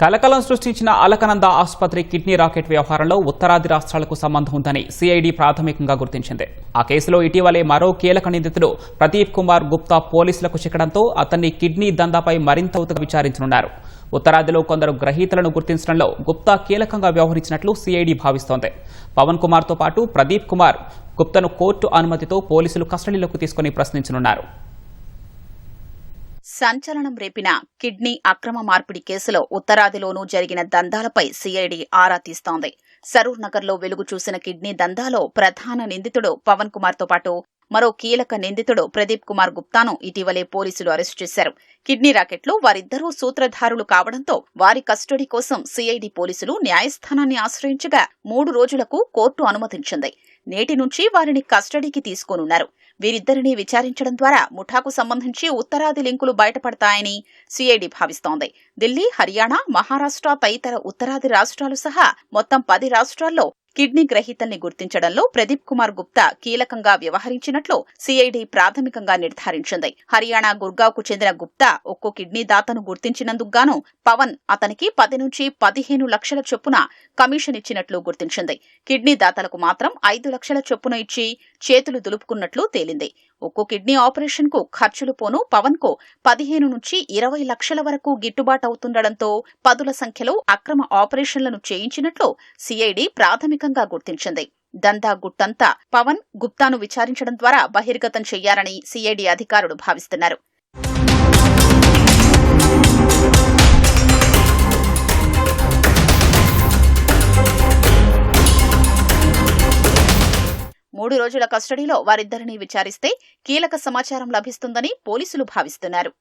కలకలం సృష్టించిన అలకనంద ఆసుపత్రి కిడ్నీ రాకెట్ వ్యవహారంలో ఉత్తరాది రాష్ట్రాలకు సంబంధం ఉందని సిఐడి ప్రాథమికంగా గుర్తించింది. ఆ కేసులో ఇటీవలే మరో కీలక నిందితుడు ప్రదీప్ కుమార్ గుప్తా పోలీసులకు చిక్కడంతో అతన్ని కిడ్నీ దందాపై మరింత ఉతక విచారించనున్నారు. ఉత్తరాదిలో కొందరు గ్రహీతలను గుర్తించడంలో గుప్తా కీలకంగా వ్యవహరించినట్లు సిఐడి భావిస్తోంది. పవన్ కుమార్తో పాటు ప్రదీప్ కుమార్ గుప్తను కోర్టు అనుమతితో పోలీసులు కస్టడీలోకి తీసుకుని ప్రశ్నించనున్నారు. సంచలనం రేపిన కిడ్నీ అక్రమ మార్పిడి కేసులో ఉత్తరాదిలోనూ జరిగిన దందాలపై సిఐడి ఆరా తీస్తోంది. సరూర్ నగర్లో వెలుగు చూసిన కిడ్నీ దందాలో ప్రధాన నిందితుడు పవన్ కుమార్తో పాటు మరో కీలక నిందితుడు ప్రదీప్ కుమార్ గుప్తాను ఇటీవలే పోలీసులు అరెస్టు చేశారు. కిడ్నీ రాకెట్లో వారిద్దరూ సూత్రధారులు కావడంతో వారి కస్టడీ కోసం సిఐడి పోలీసులు న్యాయస్థానాన్ని ఆశ్రయించగా మూడు రోజులకు కోర్టు అనుమతించింది. నేటి నుంచి వారిని కస్టడీకి తీసుకోనున్నారు. వీరిద్దరిని విచారించడం ద్వారా ముఠాకు సంబంధించి ఉత్తరాది లింకులు బయటపడతాయని సిఐడి భావిస్తోంది. ఢిల్లీ హర్యానా మహారాష్ట్ర తదితర ఉత్తరాది రాష్ట్రాలు సహా మొత్తం పది రాష్ట్రాల్లో కిడ్నీ గ్రహీతల్ని గుర్తించడంలో ప్రదీప్ కుమార్ గుప్తా కీలకంగా వ్యవహరించినట్లు సిఐడి ప్రాథమికంగా నిర్ధారించింది. హర్యానా గుర్గావ్కు చెందిన గుప్తా ఒక్కో కిడ్నీ దాతను గుర్తించినందుకు గాను పవన్ అతనికి పది నుంచి పదిహేను లక్షల చొప్పున కమిషన్ ఇచ్చినట్లు గుర్తించింది. కిడ్నీ దాతలకు మాత్రం ఐదు లక్షల చొప్పున ఇచ్చి చేతులు దులుపుకున్నట్లు తేలింది. ఒక్కో కిడ్నీ ఆపరేషన్కు ఖర్చులు పోను. పవన్కు పదిహేను నుంచి ఇరవై లక్షల వరకు గిట్టుబాటు అవుతుండడంతో పదుల సంఖ్యలో అక్రమ ఆపరేషన్లను చేయించినట్లు సిఐడి ప్రాథమికంగా గుర్తించింది. దందా గుట్టంతా పవన్ గుప్తాను విచారించడం ద్వారా బహిర్గతం చేయాలని సిఐడి అధికారులు భావిస్తున్నారు. మూడు రోజుల కస్టడీలో వారిద్దరినీ విచారిస్తే కీలక సమాచారం లభిస్తుందని పోలీసులు భావిస్తున్నారు.